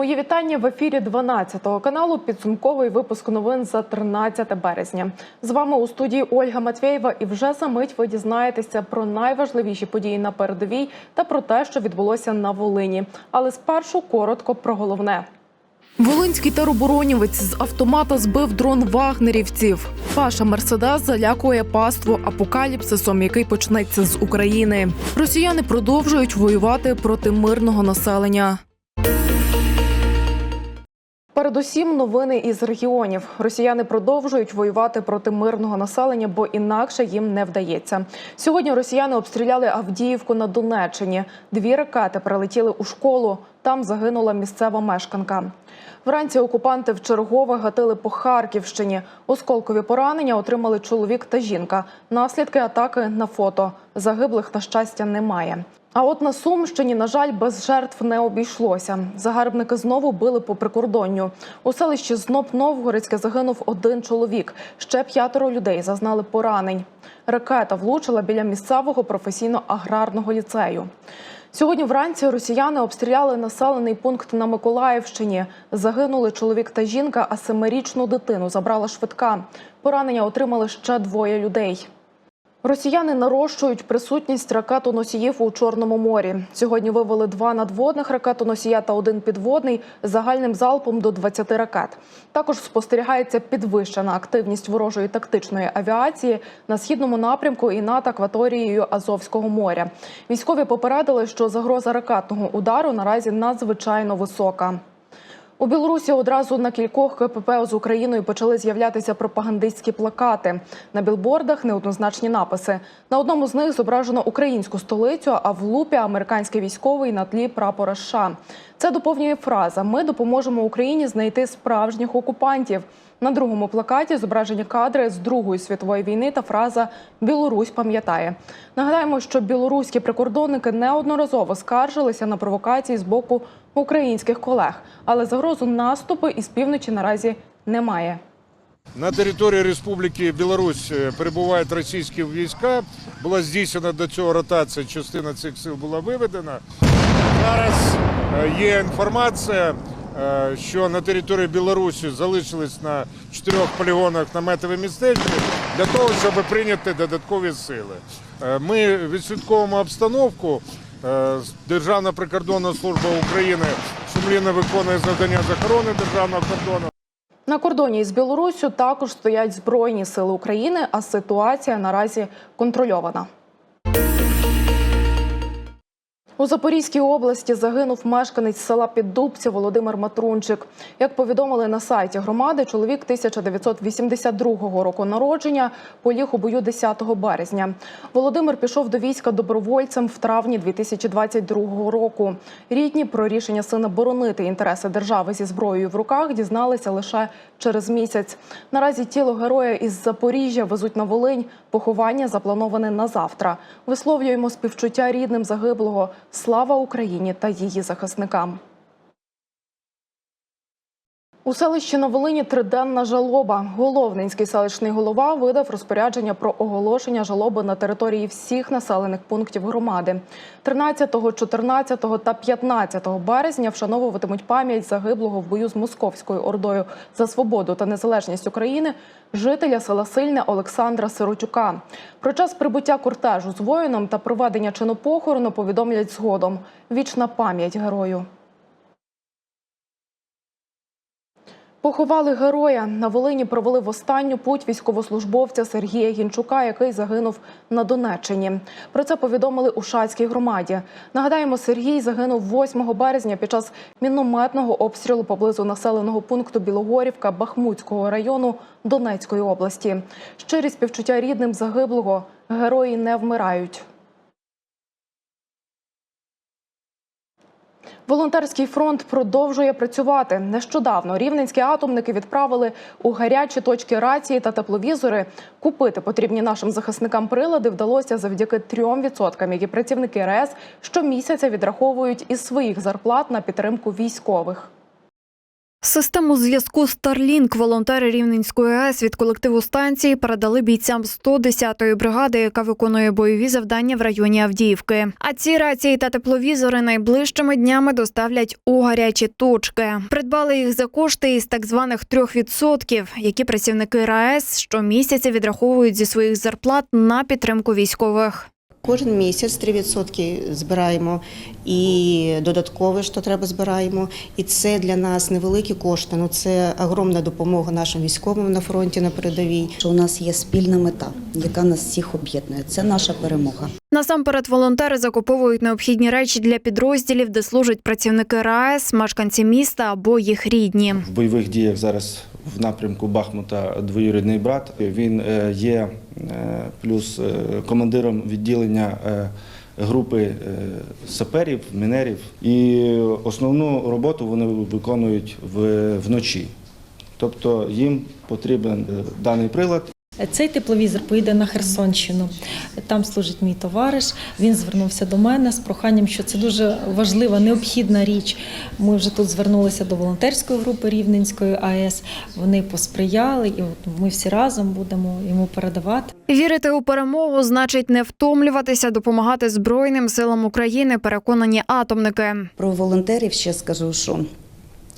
Мої вітання в ефірі 12 каналу. Підсумковий випуск новин за 13 березня. З вами у студії Ольга Матвєєва. І вже за мить ви дізнаєтеся про найважливіші події на передовій та про те, що відбулося на Волині. Але спершу коротко про головне. Волинський тероборонівець з автомата збив дрон вагнерівців. Паша Мерседес залякує паству апокаліпсисом, який почнеться з України. Росіяни продовжують воювати проти мирного населення. Передусім, новини із регіонів. Росіяни продовжують воювати проти мирного населення, бо інакше їм не вдається. Сьогодні росіяни обстріляли Авдіївку на Донеччині. Дві ракети прилетіли у школу. Там загинула місцева мешканка. Вранці окупанти вчергове гатили по Харківщині. Осколкові поранення отримали чоловік та жінка. Наслідки атаки на фото. Загиблих на щастя немає. А от на Сумщині, на жаль, без жертв не обійшлося. Загарбники знову били по прикордонню. У селищі Зноб Новгородське загинув один чоловік. Ще п'ятеро людей зазнали поранень. Ракета влучила біля місцевого професійно-аграрного ліцею. Сьогодні вранці росіяни обстріляли населений пункт на Миколаївщині. Загинули чоловік та жінка, а семирічну дитину забрала швидка. Поранення отримали ще двоє людей. Росіяни нарощують присутність ракетоносіїв у Чорному морі. Сьогодні вивели два надводних ракетоносія та один підводний загальним залпом до 20 ракет. Також спостерігається підвищена активність ворожої тактичної авіації на східному напрямку і над акваторією Азовського моря. Військові попередили, що загроза ракетного удару наразі надзвичайно висока. У Білорусі одразу на кількох КПП з Україною почали з'являтися пропагандистські плакати. На білбордах неоднозначні написи. На одному з них зображено українську столицю, а в лупі американський військовий на тлі прапора США. Це доповнює фраза Ми допоможемо Україні знайти справжніх окупантів. На другому плакаті зображені кадри з Другої світової війни та фраза Білорусь пам'ятає. Нагадаємо, що білоруські прикордонники неодноразово скаржилися на провокації з боку українських колег, але загрозу наступу із півночі наразі немає. На території Республіки Білорусь е, перебувають російські війська. Була здійснена до цього ротація, частина цих сил була виведена. Зараз е, є інформація, е, що на території Білорусі залишились на чотирьох полігонах наметові містечки для того, щоб прийняти додаткові сили. Ми відслідковуємо обстановку. Е, Державна прикордонна служба України сумлінно виконує завдання з охорони державного кордону. На кордоні із Білоруссю також стоять збройні сили України, а ситуація наразі контрольована. У Запорізькій області загинув мешканець села Піддубці Володимир Матрунчик. Як повідомили на сайті громади, чоловік 1982 року народження поліг у бою 10 березня. Володимир пішов до війська добровольцем в травні 2022 року. Рідні про рішення сина боронити інтереси держави зі зброєю в руках дізналися лише через місяць. Наразі тіло героя із Запоріжжя везуть на Волинь. Поховання заплановане на завтра. Висловлюємо співчуття рідним загиблого. Слава Україні та її захисникам. У селищі на Волині триденна жалоба. Головненський селищний голова видав розпорядження про оголошення жалоби на території всіх населених пунктів громади. 13, 14 та 15 березня вшановуватимуть пам'ять загиблого в бою з московською ордою за свободу та незалежність України жителя села Сильне Олександра Сиротюка. Про час прибуття кортежу з воїном та проведення чинопохорону повідомлять згодом. Вічна пам'ять герою. Поховали героя. На Волині провели в останню путь військовослужбовця Сергія Гінчука, який загинув на Донеччині. Про це повідомили у Шацькій громаді. Нагадаємо, Сергій загинув 8 березня під час мінометного обстрілу поблизу населеного пункту Білогорівка Бахмутського району Донецької області. Щирі співчуття рідним загиблого герої не вмирають. Волонтерський фронт продовжує працювати. Нещодавно рівненські атомники відправили у гарячі точки рації та тепловізори. Купити потрібні нашим захисникам прилади вдалося завдяки 3%, які працівники РЕС щомісяця відраховують із своїх зарплат на підтримку військових. Систему зв'язку Starlink волонтери Рівненської АЕС від колективу станції передали бійцям 110-ї бригади, яка виконує бойові завдання в районі Авдіївки. А ці рації та тепловізори найближчими днями доставлять у гарячі точки. Придбали їх за кошти із так званих 3%, які працівники РАЕС щомісяця відраховують зі своїх зарплат на підтримку військових. Кожен місяць 3% збираємо і додаткове, що треба, збираємо. І це для нас невеликі кошти. Ну це огромна допомога нашим військовим на фронті на передовій. що у нас є спільна мета, яка нас всіх об'єднує. Це наша перемога. Насамперед волонтери закуповують необхідні речі для підрозділів, де служать працівники РАЕС, мешканці міста або їх рідні. В бойових діях зараз в напрямку Бахмута двоюрідний брат. Він е, є плюс е, командиром відділення е, групи е, саперів, мінерів. І основну роботу вони виконують вночі. Тобто їм потрібен е, даний прилад. Цей тепловізор поїде на Херсонщину. Там служить мій товариш. Він звернувся до мене з проханням, що це дуже важлива, необхідна річ. Ми вже тут звернулися до волонтерської групи Рівненської АЕС. Вони посприяли, і от ми всі разом будемо йому передавати. Вірити у перемогу значить не втомлюватися, допомагати Збройним силам України, переконані атомники. Про волонтерів ще скажу, що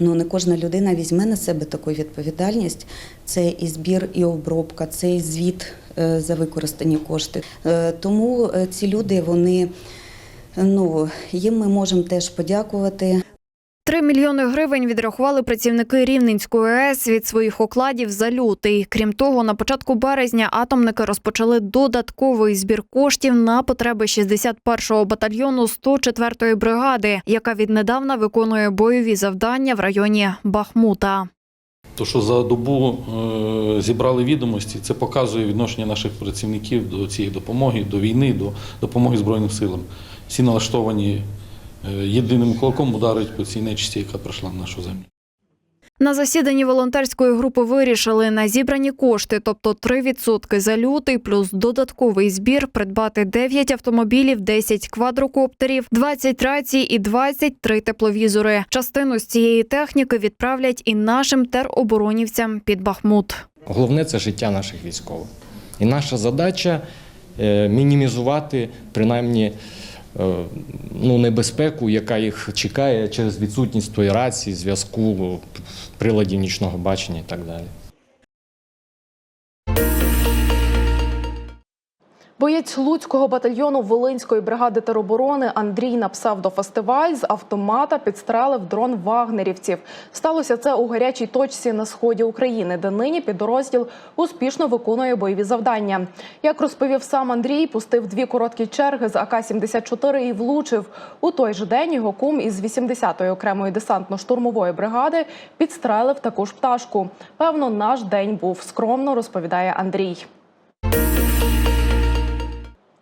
ну не кожна людина візьме на себе таку відповідальність. Це і збір, і обробка, це і звіт е, за використані кошти. Е, Тому е, ці люди, вони ну їм ми можемо теж подякувати. Мільйони гривень відрахували працівники Рівненської АЕС від своїх окладів за лютий. Крім того, на початку березня атомники розпочали додатковий збір коштів на потреби 61-го батальйону 104-ї бригади, яка віднедавна виконує бойові завдання в районі Бахмута. То, що за добу е, зібрали відомості, це показує відношення наших працівників до цієї допомоги, до війни, до допомоги Збройним силам. Всі налаштовані єдиним кулаком ударить по цій нечисті, яка прийшла на нашу землю. На засіданні волонтерської групи вирішили на зібрані кошти, тобто 3% за лютий, плюс додатковий збір, придбати 9 автомобілів, 10 квадрокоптерів, 20 рацій і 23 тепловізори. Частину з цієї техніки відправлять і нашим тероборонівцям під Бахмут. Головне це життя наших військових. І наша задача е, мінімізувати принаймні е, ну, небезпеку, яка їх чекає через відсутність тої рації, зв'язку, приладів нічного бачення і так далі. Боєць Луцького батальйону Волинської бригади тероборони Андрій на псевдофестиваль з автомата підстрелив дрон вагнерівців. Сталося це у гарячій точці на сході України, де нині підрозділ успішно виконує бойові завдання. Як розповів сам Андрій, пустив дві короткі черги з АК-74 і влучив. У той же день його кум із 80-ї окремої десантно-штурмової бригади підстрелив таку ж пташку. Певно, наш день був скромно, розповідає Андрій.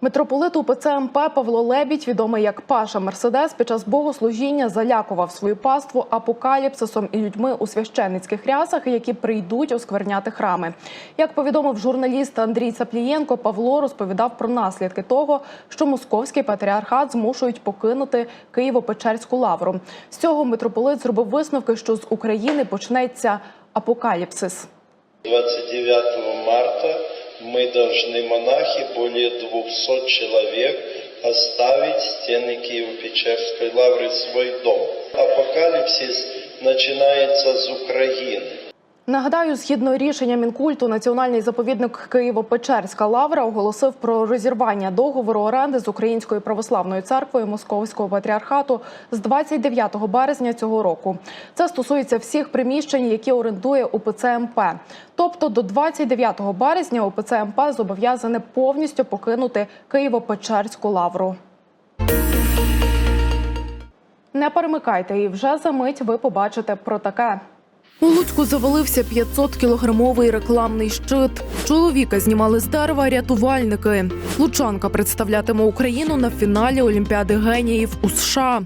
Митрополит УПЦ МП Павло Лебідь, відомий як Паша Мерседес, під час богослужіння залякував свою паству апокаліпсисом і людьми у священницьких рясах, які прийдуть оскверняти храми. Як повідомив журналіст Андрій Цаплієнко, Павло розповідав про наслідки того, що московський патріархат змушують покинути Києво-Печерську лавру. З цього митрополит зробив висновки, що з України почнеться апокаліпсис. 29 марта мы должны, монахи, более 200 человек, оставить стены Киево-Печерской лавры свой дом. Апокалипсис начинается с Украины. Нагадаю, згідно рішення Мінкульту, національний заповідник Києво-Печерська лавра оголосив про розірвання договору оренди з Українською православною церквою Московського патріархату з 29 березня цього року. Це стосується всіх приміщень, які орендує УПЦ МП. Тобто до 29 березня УПЦ МП зобов'язане повністю покинути Києво-Печерську лавру. Не перемикайте, і вже за мить ви побачите про таке. У Луцьку завалився 500-кілограмовий рекламний щит. Чоловіка знімали з дерева рятувальники. Лучанка представлятиме Україну на фіналі Олімпіади геніїв у США.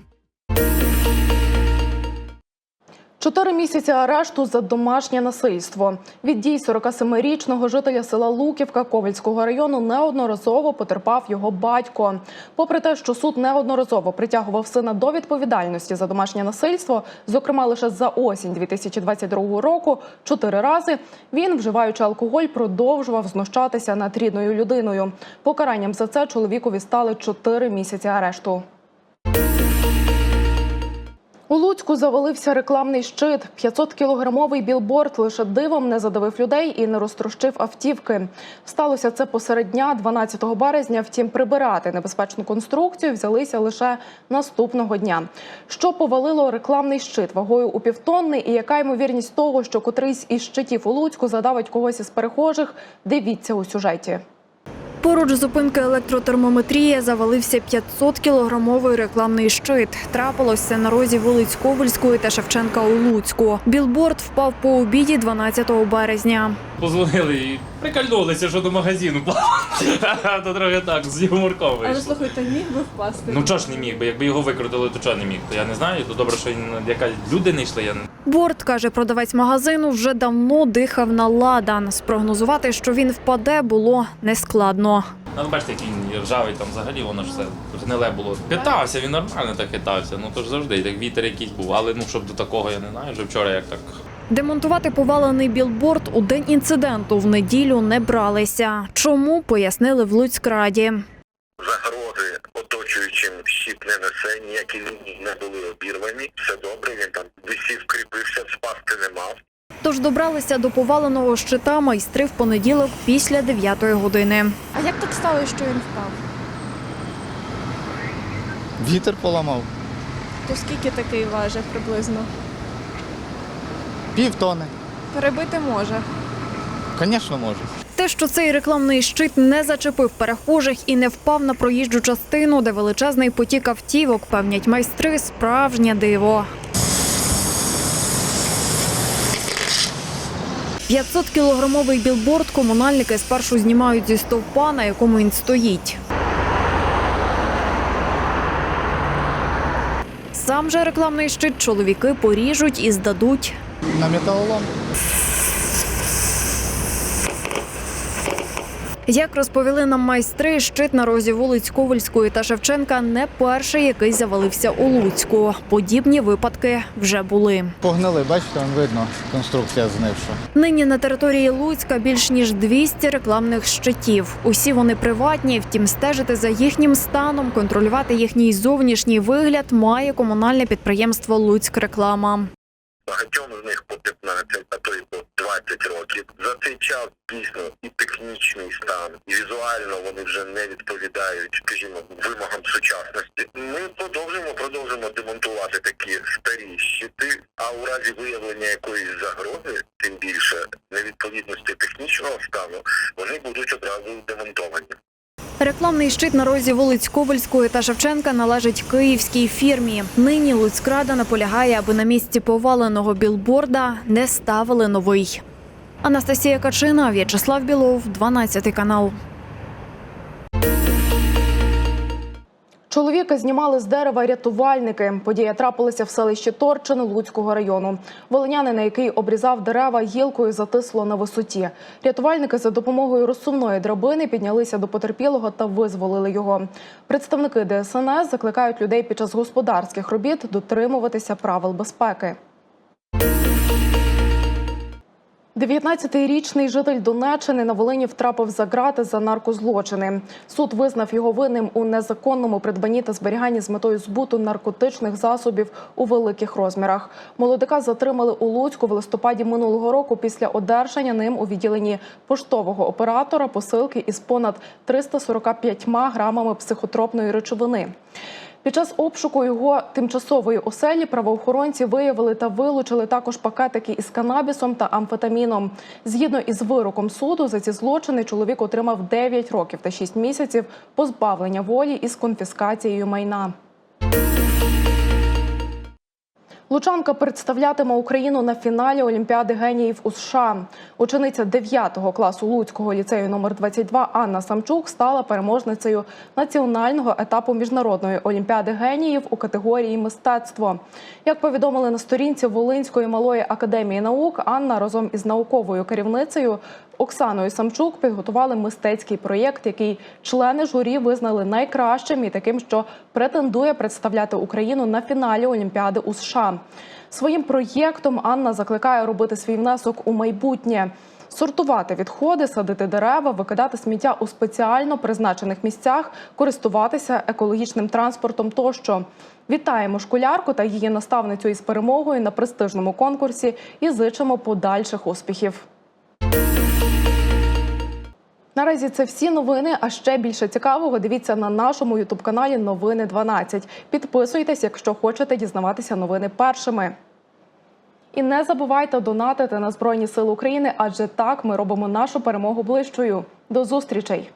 Чотири місяці арешту за домашнє насильство. Від дій 47-річного жителя села Луківка Ковальського району неодноразово потерпав його батько. Попри те, що суд неодноразово притягував сина до відповідальності за домашнє насильство, зокрема лише за осінь 2022 року, чотири рази він, вживаючи алкоголь, продовжував знущатися над рідною людиною. Покаранням за це чоловікові стали чотири місяці арешту. У Луцьку завалився рекламний щит. 500-кілограмовий білборд лише дивом не задавив людей і не розтрощив автівки. Сталося це посеред дня, 12 березня. Втім, прибирати небезпечну конструкцію взялися лише наступного дня. Що повалило рекламний щит вагою у півтонни, і яка ймовірність того, що котрийсь із щитів у Луцьку задавить когось із перехожих? Дивіться у сюжеті. Поруч зупинки електротермометрії завалився 500-кілограмовий рекламний щит. Трапилося на розі вулиць Ковальської та Шевченка у Луцьку. Білборд впав по обіді 12 березня. Позвонили і прикольнулися, що до магазину То трохи так, з юморком вийшло. слухайте, міг би впасти. Ну чого ж не міг би? Якби його викрутили, то чого не міг? То я не знаю, то добре, що він- яка люди не йшли. Я не- Борт, каже продавець магазину, вже давно дихав на ладан. Спрогнозувати, що він впаде, було нескладно. Ну, бачите, який він ржавий, там взагалі воно ж все гниле було. Хитався, він нормально так хитався. Ну то ж завжди, так вітер якийсь був. Але ну щоб до такого я не знаю, вже вчора як так. Демонтувати повалений білборд у день інциденту в неділю не бралися. Чому пояснили в Луцькраді. Загрози оточуючим щит не несе, ніякі лінії не були обірвані. Все добре, він там висів, кріпився, спасти не мав. Тож добралися до поваленого щита майстри в понеділок після 9 години. А як так сталося, що він впав? Вітер поламав. То скільки такий важить приблизно? Пів тони. Перебити може. Звісно, може. Те, що цей рекламний щит не зачепив перехожих і не впав на проїжджу частину, де величезний потік автівок, певнять майстри, справжнє диво. 500-кілограмовий білборд комунальники спершу знімають зі стовпа, на якому він стоїть. Сам же рекламний щит чоловіки поріжуть і здадуть На металолом. Як розповіли нам майстри, щит на розі вулиць Ковальської та Шевченка не перший, який завалився у Луцьку. Подібні випадки вже були. Погнали, бачите, там видно, конструкція знивша. Нині на території Луцька більш ніж 200 рекламних щитів. Усі вони приватні, втім, стежити за їхнім станом, контролювати їхній зовнішній вигляд має комунальне підприємство Луцьк-реклама. Багатьом з них по 15, а то й по 20 років. За цей час дійсно і технічний стан, і візуально вони вже не відповідають, скажімо, вимогам сучасності. Ми продовжимо, продовжимо демонтувати такі старі щити, а у разі виявлення якоїсь загрози, тим більше невідповідності технічного стану, вони будуть одразу демонтовані. Рекламний щит на розі вулиць Ковальської та Шевченка належить київській фірмі. Нині Луцькрада наполягає, аби на місці поваленого білборда не ставили новий. Анастасія Качина, В'ячеслав Білов, 12 канал. Чоловіка знімали з дерева рятувальники. Подія трапилася в селищі Торчин Луцького району. Волинянина, який обрізав дерева гілкою, затисло на висоті. Рятувальники за допомогою розсувної драбини піднялися до потерпілого та визволили його. Представники ДСНС закликають людей під час господарських робіт дотримуватися правил безпеки. 19-річний житель Донеччини на Волині втрапив за грати за наркозлочини. Суд визнав його винним у незаконному придбанні та зберіганні з метою збуту наркотичних засобів у великих розмірах. Молодика затримали у Луцьку в листопаді минулого року після одержання ним у відділенні поштового оператора посилки із понад 345 грамами психотропної речовини. Під час обшуку його тимчасової оселі правоохоронці виявили та вилучили також пакетики із канабісом та амфетаміном. Згідно із вироком суду, за ці злочини чоловік отримав 9 років та 6 місяців позбавлення волі із конфіскацією майна. Лучанка представлятиме Україну на фіналі Олімпіади геніїв у США. Учениця 9 класу Луцького ліцею номер 22 Анна Самчук стала переможницею національного етапу міжнародної олімпіади геніїв у категорії мистецтво. Як повідомили на сторінці Волинської малої академії наук, Анна разом із науковою керівницею Оксаною Самчук підготували мистецький проєкт, який члени журі визнали найкращим і таким, що претендує представляти Україну на фіналі Олімпіади у США. Своїм проєктом Анна закликає робити свій внесок у майбутнє. Сортувати відходи, садити дерева, викидати сміття у спеціально призначених місцях, користуватися екологічним транспортом тощо. Вітаємо школярку та її наставницю із перемогою на престижному конкурсі і зичимо подальших успіхів. Наразі це всі новини. А ще більше цікавого дивіться на нашому ютуб-каналі Новини 12. Підписуйтесь, якщо хочете дізнаватися новини першими. І не забувайте донатити на Збройні Сили України, адже так ми робимо нашу перемогу ближчою. До зустрічей!